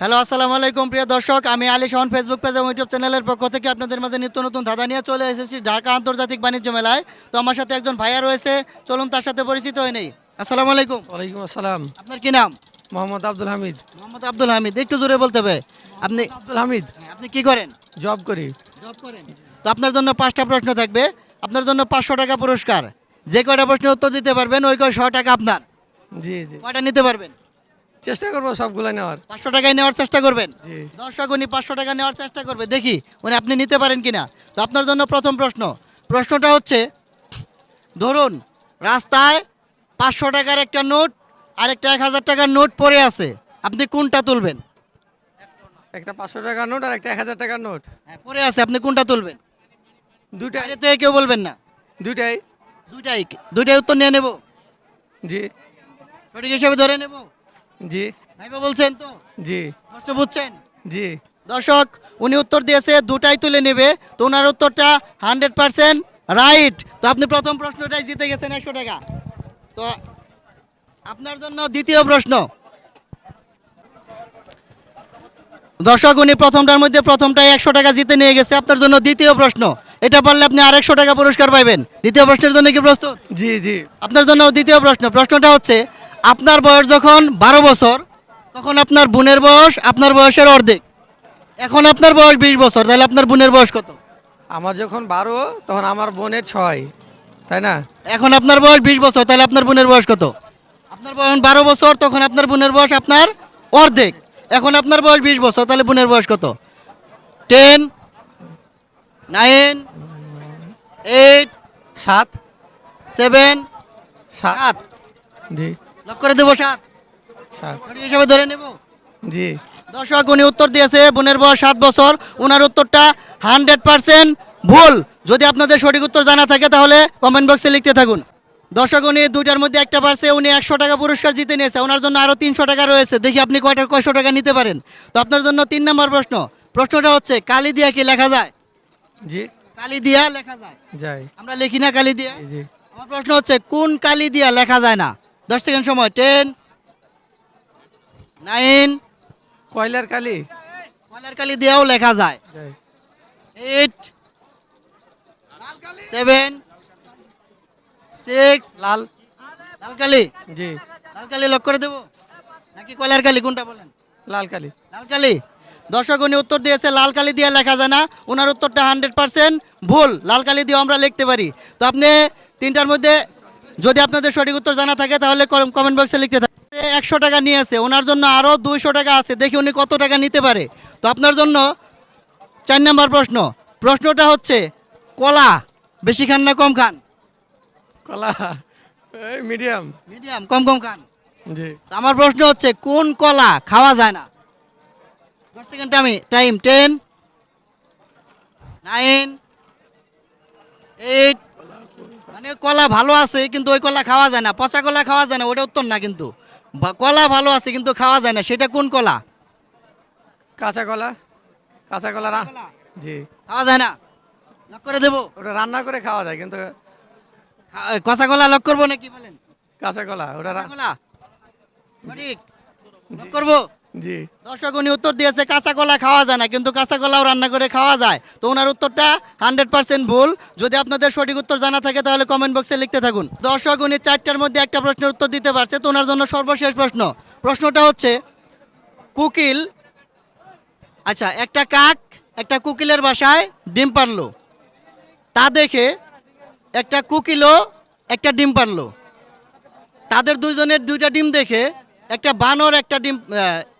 Hello আসসালামু আলাইকুম প্রিয় দর্শক। আমি আলী শাহন ফেসবুক পেজ এবং ইউটিউব চ্যানেলের পক্ষ থেকে আপনাদের মাঝে নিত্য নতুন ধাঁধা নিয়ে চলে এসেছি ঢাকা আন্তর্জাতিক বাণিজ্য মেলায়। তো আমার সাথে একজন ভাইয়া রয়েছে। চলুন তার সাথে পরিচিত হয়ে নেই। আসসালামু আলাইকুম। ওয়ালাইকুম আসসালাম। আপনার কি নাম? মোহাম্মদ আব্দুল হামিদ। মোহাম্মদ আব্দুল হামিদ। একটু জোরে বলতে হবে। আপনি আব্দুল হামিদ। আপনি কি করেন? জব করি। জব করেন। তো আপনার জন্য পাঁচটা প্রশ্ন থাকবে। আপনার জন্য পাঁচশো টাকা পুরস্কার। যে কয়টা প্রশ্নের উত্তর দিতে পারবেন ওই কয় শো টাকা আপনার। জি জি। কয়টা নিতে পারবেন? চেষ্টা করব সবগুলো নেওয়ার। পাঁচশো টাকায় নেওয়ার চেষ্টা করবেন? দর্শক উনি পাঁচশো টাকা নেওয়ার চেষ্টা করবে। দেখি উনি আপনি নিতে পারেন কিনা। তো আপনার জন্য প্রথম প্রশ্ন। প্রশ্নটা হচ্ছে ধরুন রাস্তায় পাঁচশো টাকার একটা নোট আর একটা এক হাজার টাকার নোট পড়ে আছে। আপনি কোনটা তুলবেন? একটা পাঁচশো টাকার নোট আর একটা এক হাজার টাকার নোট। হ্যাঁ পড়ে আছে। আপনি কোনটা তুলবেন? বাইরে থেকে কেউ বলবেন না। দুইটাই। দুইটাই। দুইটাই উত্তর নিয়ে নেব। জি। সঠিক হিসেবে ধরে নেব। জি। ভাইবা বলছেন তো? জি। প্রশ্ন বুঝছেন? জি। দর্শক উনি উত্তর দিয়েছে দুটাই তুলে নেবে। তো ওনার উত্তরটা হান্ড্রেড পার্সেন্ট রাইট তো আপনি প্রথম প্রশ্নটাই জিতে গেছেন একশো টাকা। তো আপনার জন্য দ্বিতীয় প্রশ্ন। দর্শক উনি প্রথমটার মধ্যে প্রথমটাই একশো টাকা জিতে নিয়ে গেছে। আপনার জন্য দ্বিতীয় প্রশ্ন। এটা পারলে আপনি আরেকশো টাকা পুরস্কার পাইবেন। দ্বিতীয় প্রশ্নের জন্য কি প্রস্তুত? জি জি। আপনার জন্য দ্বিতীয় প্রশ্ন। প্রশ্নটা হচ্ছে আপনার বয়স যখন বারো বছর তখন আপনার বোনের বয়স আপনার বয়সের অর্ধেক। এখন আপনার বয়স বিশ বছর তাহলে আপনার বোনের বয়স কত? আমার যখন বারো তখন আমার বোনের ছয় তাই না? এখন আপনার বয়স বিশ বছর তাহলে আপনার বোনের বয়স কত? আপনার বয়স বারো বছর তখন আপনার বোনের বয়স আপনার অর্ধেক। এখন আপনার বয়স বিশ বছর তাহলে বোনের বয়স কত? টেন নাইন এইট সাত। সেভেন সাত। জি। লক করে দেবো সাত। হিসাবে ধরে নেব। জি। দর্শক উনি উত্তর দিয়েছে বোনের বয়স সাত বছর। ওনার উত্তরটা হান্ড্রেড পার্সেন্ট ভুল। যদি আপনাদের সঠিক উত্তর জানা থাকে তাহলে কমেন্ট বক্সে লিখতে থাকুন। দর্শক উনি দুইটার মধ্যে একটা পারছে উনি একশো টাকা পুরস্কার জিতে নিয়েছে। ওনার জন্য আরও তিনশো টাকা রয়েছে। দেখি আপনি কয়টা কয়শো টাকা নিতে পারেন। তো আপনার জন্য তিন নম্বর প্রশ্ন। প্রশ্নটা হচ্ছে কালি দিয়া কি লেখা যায়? জি। কালি দিয়া লেখা যায়। যাই আমরা লিখি না কালি দিয়া জি। আমার প্রশ্ন হচ্ছে কোন কালি দিয়া লেখা যায় না? দশ সেকেন্ড সময় টেন নাইন কয়লার কালি? কয়লার কালি দিয়েও লেখা যায়। এইট সেভেন সিক্স লাল। লাল কালি? জি। লাল কালি লক করে দেবো? নাকি কয়লার কালি কোনটা বলেন? লাল কালি। লালকালি দর্শক উনি উত্তর দিয়েছে লাল কালি দিয়ে লেখা যায় না। ওনার উত্তরটা হান্ড্রেড পার্সেন্ট ভুল। লাল কালি দিয়ে আমরা লিখতে পারি। তো আপনি তিনটার মধ্যে যদি আপনাদের সঠিক উত্তর জানা থাকে তাহলে কমেন্ট বক্সে লিখতে থাকে। একশো টাকা নিয়ে নিয়েছে ওনার জন্য আরও দুইশো টাকা আছে দেখি উনি কত টাকা নিতে পারে। তো আপনার জন্য চার নম্বর প্রশ্ন। প্রশ্নটা হচ্ছে কলা বেশি খান না কম খান? কলা মিডিয়াম মিডিয়াম কম কম খান। জি। আমার প্রশ্ন হচ্ছে কোন কলা খাওয়া যায় না? দশ সেকেন্ড আমি টাইম টেন নাইন এইট মানে কলা ভালো আছে কিন্তু ওই কলা খাওয়া যায় না। পচা কলা খাওয়া যায় না ওটা উত্তর না কিন্তু। কলা ভালো আছে কিন্তু খাওয়া যায় না সেটা কোন কলা? কাঁচা কলা। কাঁচা কলা জি। খাওয়া যায় না? লক করে দেবো। ওটা রান্না করে খাওয়া যায় কিন্তু কচা কলা লক করব নাকি বলেন? কাঁচা কলা ওটা কাঁচা কলা? সঠিক। লক করব? জি। দর্শক, উনি উত্তর দিয়েছে কাঁচা কলা খাওয়া যায় না, কিন্তু কাঁচা কলাও রান্না করে খাওয়া যায়। তো ওনার উত্তরটা হান্ড্রেড পার্সেন্ট ভুল। যদি আপনাদের সঠিক উত্তর জানা থাকে, তাহলে কমেন্ট বক্সে লিখতে থাকুন। দর্শক, উনি চারটার মধ্যে একটা প্রশ্নের উত্তর দিতে পারছে, তো ওনার জন্য সর্বশেষ প্রশ্ন। প্রশ্নটা হচ্ছে, কুকিল আচ্ছা একটা কাক একটা কুকিলের বাসায় ডিম পারল। তা দেখে একটা কুকিলও একটা ডিম পারল। তাদের দুইজনের দুইটা ডিম দেখে একটা বানর একটা ডিম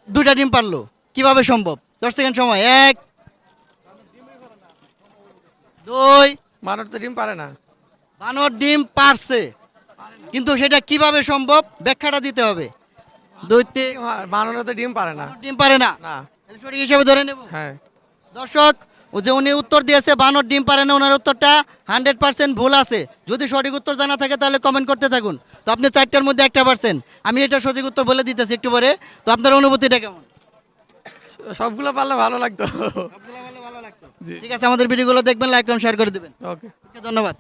দুইটা ডিম পারল। কীভাবে সম্ভব? দশ সেকেন্ড সময়। এক দুই। মানুষ তো ডিম পারে না। বানর ডিম পারছে। কিন্তু সেটা কীভাবে সম্ভব? ব্যাখ্যাটা দিতে হবে। দুই তিন। বানরে তো ডিম পারে না। ডিম পারে না। না। সঠিক হিসেবে ধরে নেব। হ্যাঁ। দর্শক যে উনি উত্তর দিয়েছে বানর ডিম পারে না ওনার উত্তরটা হান্ড্রেড পার্সেন্ট ভুল আছে। যদি সঠিক উত্তর জানা থাকে তাহলে কমেন্ট করতে থাকুন। তো আপনি চারটার মধ্যে একটা পারছেন। আমি এটা সঠিক উত্তর বলে দিতেছি একটু পরে। তো আপনার অনুভূতিটা কেমন? সবগুলো পারলে ভালো লাগতো। ভালো লাগতো। ঠিক আছে আমাদের ভিডিওগুলো দেখবেন লাইক কমেন্ট শেয়ার করে দেবেন। ওকে, ধন্যবাদ।